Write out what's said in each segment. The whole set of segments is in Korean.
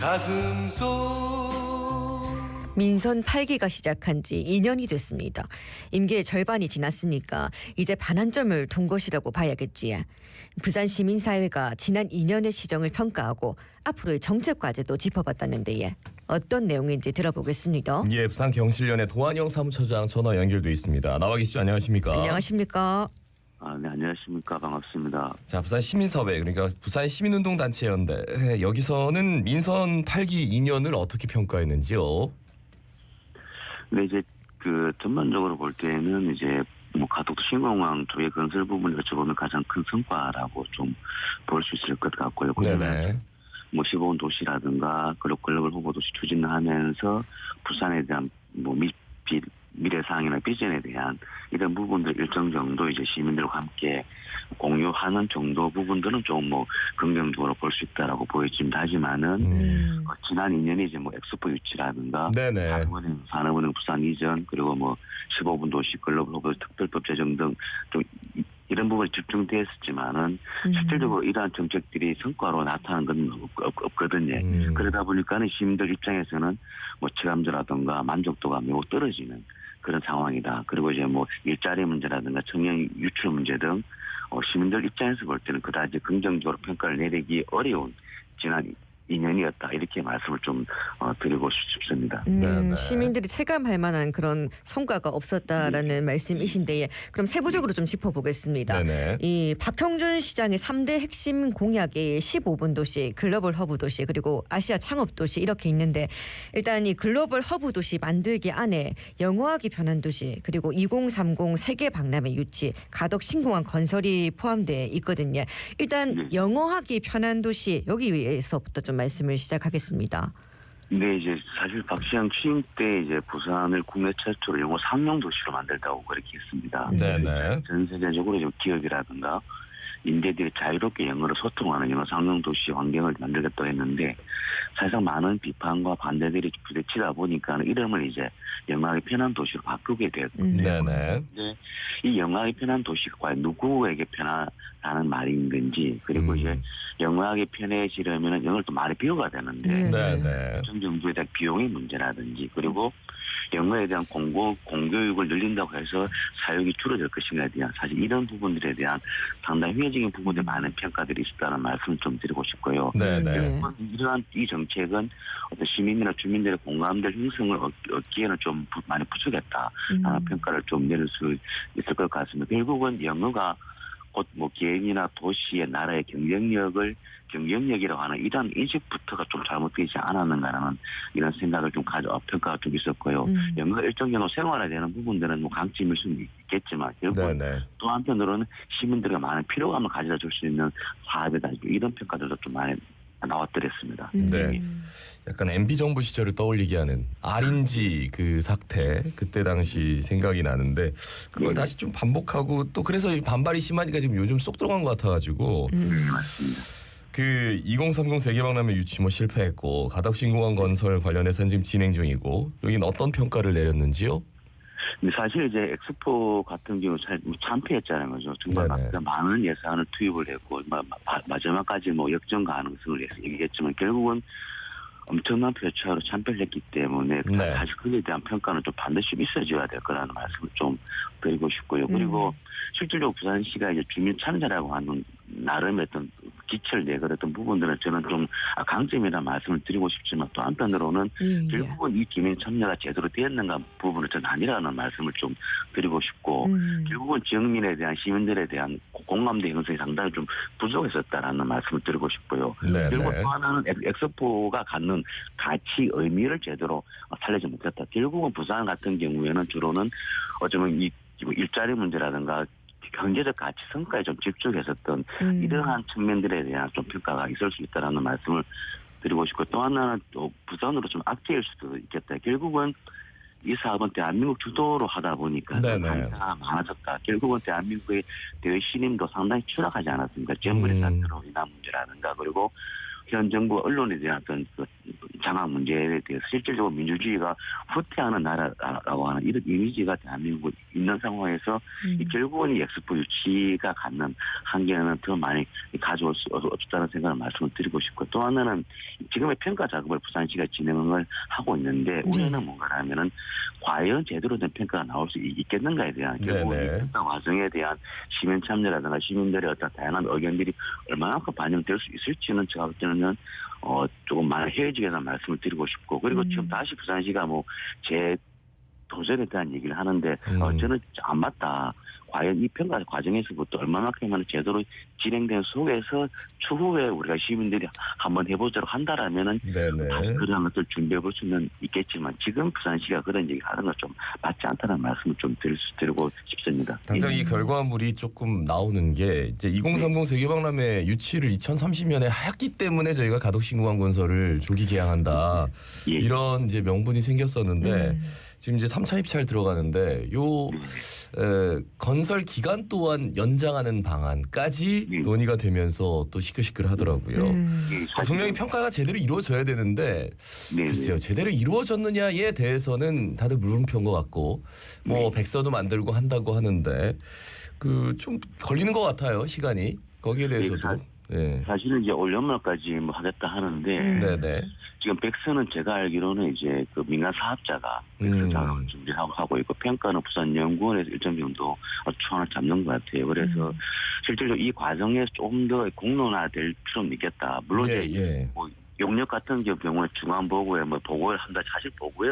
가슴 속 민선 8기가 시작한 지 2년이 됐습니다. 임기의 절반이 지났으니까 이제 반환점을 둔 것이라고 봐야겠지. 부산 시민사회가 지난 2년의 시정을 평가하고 앞으로의 정책 과제도 짚어봤다는데 예. 어떤 내용인지 들어보겠습니다. 예, 부산 경실련의 도한영 사무처장 전화 연결돼 있습니다. 나와 계시죠? 안녕하십니까? 안녕하십니까? 아, 네, 안녕하십니까. 반갑습니다. 자, 부산 시민사회 그러니까 부산 시민운동 단체였는데 예, 여기서는 민선 8기 2년을 어떻게 평가했는지요? 근데 이제 그 전반적으로 볼 때는 이제 뭐 가덕도 신공항 조의 건설 부분을 여쭤보면 가장 큰 성과라고 좀 볼 수 있을 것 같고요. 네네. 뭐 15원 도시라든가 그리고 글로벌 후보 도시 추진을 하면서 부산에 대한 뭐 미, 비, 미래 사항이나 비전에 대한 이런 부분들 일정 정도 이제 시민들과 함께 공유하는 정도 부분들은 좀 뭐 긍정적으로 볼 수 있다라고 보여집니다. 하지만은 음. 어, 지난 2년이 이제 뭐 엑스포 유치라든가. 산업은행, 산업은행 부산 이전 그리고 뭐 15분 도시 글로벌 특별법 제정 등 좀 이런 부분이 집중되었지만은 음. 실질적으로 이러한 정책들이 성과로 나타나는 건 없, 없, 없거든요. 음. 그러다 보니까는 시민들 입장에서는 뭐 체감도라든가 만족도가 매우 떨어지는 그런 상황이다. 그리고 이제 뭐 일자리 문제라든가 청년 유출 문제 등 어, 시민들 입장에서 볼 때는 그다지 긍정적으로 평가를 내리기 어려운 지난 2년이었다 이렇게 말씀을 좀 어, 드리고 싶습니다. 음, 네네. 시민들이 체감할 만한 그런 성과가 없었다라는 말씀이신데 예. 그럼 세부적으로 좀 짚어보겠습니다. 네네. 이 박형준 시장의 3대 핵심 공약이 15분 도시, 글로벌 허브 도시, 그리고 아시아 창업 도시 이렇게 있는데 일단 이 글로벌 허브 도시 만들기 안에 영어학이 변한 도시, 그리고 2030 세계 박람회 유치, 가덕 신공항 건설이 포함돼 있거든요. 일단 네. 영어학이 편한 도시 여기에서부터 좀 말씀을 시작하겠습니다. 근데 이제 사실 박시영 취임 때 이제 부산을 국내 최초로 영어 상용 도시로 만들다고 그렇게 했습니다. 네네. 전 세계적으로 좀 기업이라든가 인재들이 자유롭게 영어로 소통하는 영어 상용 도시 환경을 만들겠다고 했는데 사실상 많은 비판과 반대들이 부딪히다 보니까 이름을 이제 영어하기 편한 도시로 바꾸게 되었거든요. 네네. 이제 이 영어하기 편한 도시가 과연 누구에게 편하다는 말인 건지 그리고 음. 이제 영어하기 편해지려면 영어를 또 많이 배워야 되는데 네. 네네. 전 정부에 대한 비용의 문제라든지 그리고 영어에 대한 공고 공교육을 늘린다고 해서 사용이 줄어들 것인가에 대한 사실 이런 부분들에 대한 상당히 회의적 인 부분에 많은 평가들이 있었다는 말씀을 좀 드리고 싶고요. 네네. 네. 이러한 이 정책은 어떤 시민이나 주민들의 공감될 형성을 얻- 얻기에는 좀 부- 많이 부족했다. 음. 라는 평가를 좀 내릴 수 있을 것 같습니다. 결국은 영어가 곧뭐 개인이나 도시의 나라의 경쟁력을 경쟁력이라고 하는 이런 인식부터가 좀 잘못되지 않았는가라는 이런 생각을 좀 가져 어, 평가가 좀 있었고요. 음. 영어가 일정 정도 생활화 되는 부분들은 뭐 강점일 수는 있겠지만 결국 네네. 또 한편으로는 시민들에게 많은 피로감을 가져다 줄 수 있는 사업이다 이런 평가들도 좀 많이 나왔더랬습니다. 음. 네. 약간 MB 정부 시절을 떠올리게 하는 아린지 그 사태 그때 당시 생각이 나는데 그걸 네. 다시 좀 반복하고 또 그래서 이 반발이 심하니까 지금 요즘 쏙 들어간 것 같아가지고 음. 네, 맞습니다. 그 2030 세계박람회 유치 뭐 실패했고 가덕 신공항 건설 관련해서는 지금 진행 중이고 여기는 어떤 평가를 내렸는지요? 근데 사실 이제 엑스포 같은 경우 참 참패했잖아요, 그죠? 정말 네네. 막 많은 예산을 투입을 했고 마, 마, 마 지막까지 뭐 역전 가능성을 얘- 얘기했지만 결국은 엄청난 표차로 참패를 했기 때문에 네. 사실 그에 대한 평가는 좀 반드시 있어줘야 될 거라는 말씀을 좀 드리고 싶고요. 그리고 실질적으로 부산시가 이제 주민 참여라고 하는 나름의 어떤 기초를 내걸었던 부분들은 저는 좀 아, 강점이라는 말씀을 드리고 싶지만 또 한편으로는 예, 예. 결국은 이 주민 참여가 제대로 되었는가 부분은 저는 아니라는 말씀을 좀 드리고 싶고 음. 결국은 지역민에 대한 시민들에 대한 공감대 형성이 상당히 좀 부족했었다라는 말씀을 드리고 싶고요. 네네. 그리고 또 하나는 엑- 엑스포가 갖는 가치 의미를 제대로 살리지 못했다. 결국은 부산 같은 경우에는 주로는 어쩌면 이 일자리 문제라든가 경제적 가치 성과에 좀 집중했었던 음. 이러한 측면들에 대한 좀 평가가 있을 수 있다라는 말씀을 드리고 싶고 또 하나는 또 부산으로 좀 악재일 수도 있겠다. 결국은 이 사업은 대한민국 주도로 하다 보니까 네네. 반사가 많아졌다. 결국은 대한민국의 대외 신임도 상당히 추락하지 않았습니까? 재물의 음. 사태로 인한 문제라든가 그리고 현 정부 언론에 대한 어떤 그 장악 문제에 대해서 실질적으로 민주주의가 후퇴하는 나라라고 하는 이런 이미지가 대한민국에 있는 상황에서 음. 이 결국은 이 엑스포 유치가 갖는 한계는 더 많이 가져올 수 없- 없다는 생각을 말씀을 드리고 싶고 또 하나는 지금의 평가 작업을 부산시가 진행을 하고 있는데 우리는 뭔가라면은 과연 제대로 된 평가가 나올 수 있- 있겠는가에 대한 결국 네네. 이 평가 과정에 대한 시민 참여라든가 시민들의 어떤 다양한 의견들이 얼마만큼 반영될 수 있을지는 제가 볼 때는 어 조금 많이 헤어지게 된 말씀을 드리고 싶고 그리고 음. 지금 다시 부산시가 뭐 제 도전에 대한 얘기를 하는데 음. 어, 저는 안 맞다. 과연 이 평가 과정에서부터 얼마만큼만 제대로 진행된 속에서 추후에 우리가 시민들이 한번 해보도록 한다라면은 다시. 그런 것들 준비해 볼 수는 있겠지만 지금 부산시가 그런 얘기 하는 건 좀 않다는 말씀을 좀 드릴 수 드리고 싶습니다. 당장 이 결과물이 조금 나오는 게 이제 2030 세계박람회 유치를 2030년에 하였기 때문에 저희가 가덕신공항 건설을 조기 개항한다 예. 이런 이제 명분이 생겼었는데 음. 지금 이제 3차 입찰 들어가는데 요 에, 건설 기간 또한 연장하는 방안까지 음. 논의가 되면서 또 시끌시끌하더라고요. 음. 예, 분명히 평가가 제대로 이루어져야 되는데 네, 글쎄요 제대로 이루어졌느냐에 대해서는 다들 물음표인 것 같고 뭐 네. 백서도 만들고 한다고 하는데 그 좀 걸리는 것 같아요 시간이 거기에 대해서도 사- 네. 사실은 이제 올 연말까지 뭐 하겠다 하는데 음. 네네 지금 백서는 제가 알기로는 이제 그 민간 사업자가 백서 음. 작업을 준비하고 하고 있고 평가는 부산 연구원에서 일정 정도 추안을 잡는 것 같아요. 그래서 음. 실제로 이 과정에서 좀더 공론화될 필요는 있겠다. 물론 예, 이제 예. 뭐 용역 같은 경우에 중앙 보고에 뭐 보고를 한다. 사실 보고에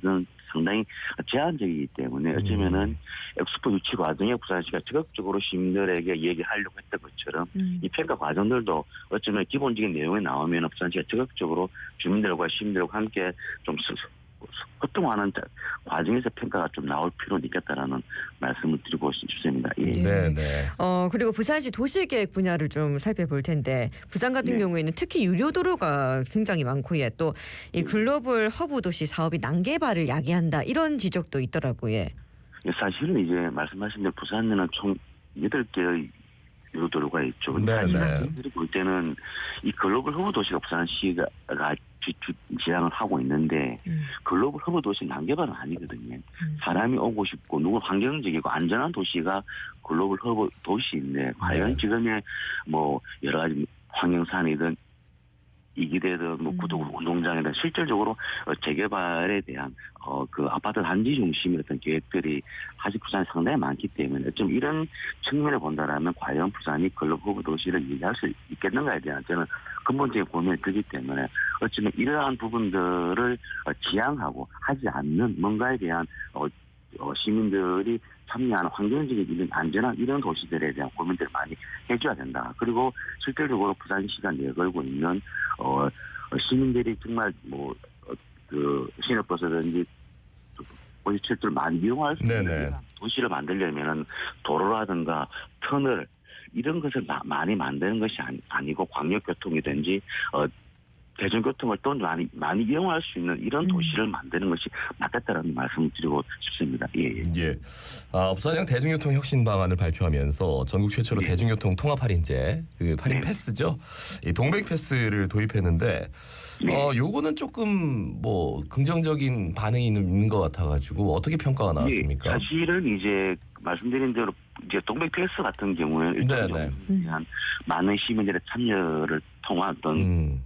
건 상당히 제한적이기 때문에 음. 어쩌면은 엑스포 유치 과정에 부산시가 적극적으로 시민들에게 얘기하려고 했던 것처럼 음. 이 평가 과정들도 어쩌면 기본적인 내용이 나오면 부산시가 적극적으로 주민들과 시민들과 함께 좀 소- 소통하는 자- 과정에서 평가가 좀 나올 필요는 있겠다라는 말씀을 드리고 싶습니다. 예. 네. 네네 어 그리고 부산시 도시계획 분야를 좀 살펴볼 텐데 부산 같은 네. 경우에는 특히 유료 도로가 굉장히 많고 예 또 이 글로벌 허브 도시 사업이 난개발을 야기한다 이런 지적도 있더라고요. 예. 사실은 이제 말씀하신 대로 부산에는 총 8개의 유도로가 있죠. 근데 네, 사실 네. 저희들이 볼 때는 이 글로벌 허브 도시가 부산시가 지향을 하고 있는데 음. 글로벌 허브 도시 난개발은 아니거든요. 음. 사람이 오고 싶고 누구 환경적이고 안전한 도시가 글로벌 허브 도시인데 과연 네. 지금의 뭐 여러 가지 환경산이든 이기되든 뭐 음. 구도 운동장이든 실질적으로 어, 재개발에 대한 어 그 아파트 단지 중심의 어떤 계획들이 아직 부산에 상당히 많기 때문에 좀 이런 측면을 본다라면 과연 부산이 글로벌 허브 도시를 얘기할 수 있겠는가에 대한 저는 근본적인 고민이 들기 때문에 어쩌면 이러한 부분들을 어, 지향하고 하지 않는 뭔가에 대한 어, 어, 시민들이 참여하는 환경적인 이런 안전한 이런 도시들에 대한 고민들을 많이 해줘야 된다. 그리고 실질적으로 부산시가 내걸고 있는 어, 어, 시민들이 정말 뭐그 시내버스든지 도시철도를 많이 이용할 수 있는 도시를 만들려면은 도로라든가 터널 이런 것을 마- 많이 만드는 것이 아니, 아니 고 광역교통이든지 어, 대중교통을 또 많이 많이 이용할 수 있는 이런 음. 도시를 만드는 것이 맞겠다라는 말씀을 드리고 싶습니다. 예. 예. 예. 아, 부산형 대중교통 혁신 방안을 발표하면서 전국 최초로 네. 대중교통 통합 할인제, 그 할인 네. 패스죠. 이 동백 패스를 도입했는데 네. 어, 요거는 조금 뭐 긍정적인 반응이 있는, 있는 것 같아 가지고 어떻게 평가가 나왔습니까? 예, 사실은 이제 말씀드린 대로 이제 동백 패스 같은 경우에는 일단 네네. 대한 많은 시민들의 참여를 통한 어떤 음.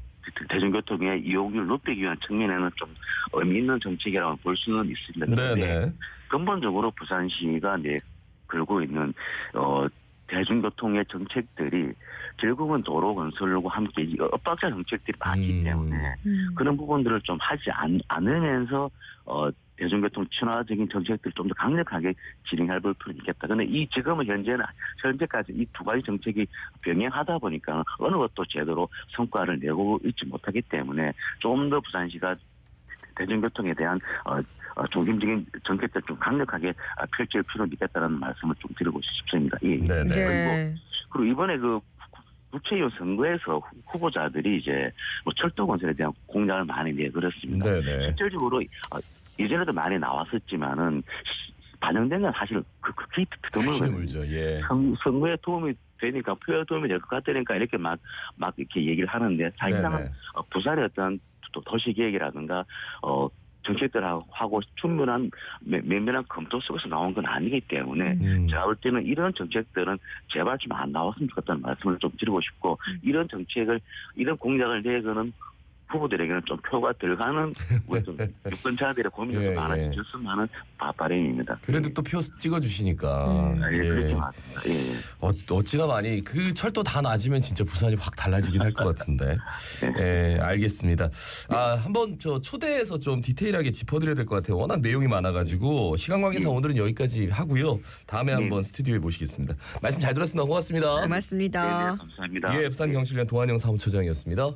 대중교통의 이용률 높이기 위한 측면에는 좀 의미 있는 정책이라고 볼 수는 있습니다. 그런데 네네. 근본적으로 부산시가 내 걸고 있는 어 대중교통의 정책들이 결국은 도로 건설과 함께 이 엇박자 정책들이 많기 음. 때문에 음. 그런 부분들을 좀 하지 않, 않으면서 어 대중교통 친화적인 정책들을 좀 더 강력하게 진행할 필요는 있겠다. 근데 이 지금은 현재는 현재까지 이 두 가지 정책이 병행하다 보니까 어느 것도 제대로 성과를 내고 있지 못하기 때문에 좀 더 부산시가 대중교통에 대한 어, 어, 중심적인 정책들 좀 강력하게 어, 펼칠 필요는 있겠다는 말씀을 좀 드리고 싶습니다. 예. 네네. 예. 그리고 이번에 그 국회의원 선거에서 후- 후보자들이 이제 뭐 철도 건설에 대한 공약을 많이 내걸었습니다. 네네. 실질적으로 어, 예전에도 많이 나왔었지만은 시- 반영된 건 사실 그 극히 드물거든요. 드물죠. 예. 선- 선거에 도움이 되니까 표에 도움이 될 것 같으니까 이렇게 막막 이렇게 얘기를 하는데 사실상 네네. 어, 부산의 어떤 또 도시 계획이라든가 어 정책들하고 하고 충분한 면- 면면한 검토 속에서 나온 건 아니기 때문에 음. 제가 볼 때는 이런 정책들은 제발 좀 안 나왔으면 좋겠다는 말씀을 좀 드리고 싶고 음. 이런 정책을 이런 공약을 내거는 후보들에게는 좀 표가 들어가는 뭐좀 유권자들의 고민을 예, 좀 예. 많아졌으면 하는 바- 바람입니다. 그래도 또 표 찍어주시니까. 음. 아, 예, 그렇게 맞습니다. 예, 예. 어, 어찌나 많이 그 철도 다 낮으면 진짜 부산이 확 달라지긴 할 것 같은데. 예, 알겠습니다. 아, 한번 저 초대해서 좀 디테일하게 짚어드려야 될 것 같아요. 워낙 내용이 많아가지고 시간 관계상 오늘은 여기까지 하고요. 다음에 한번 스튜디오에 모시겠습니다. 말씀 잘 들었습니다. 고맙습니다. 네, 네, 고맙습니다. 감사합니다. 예, 부산 경실련 도한영 사무처장이었습니다.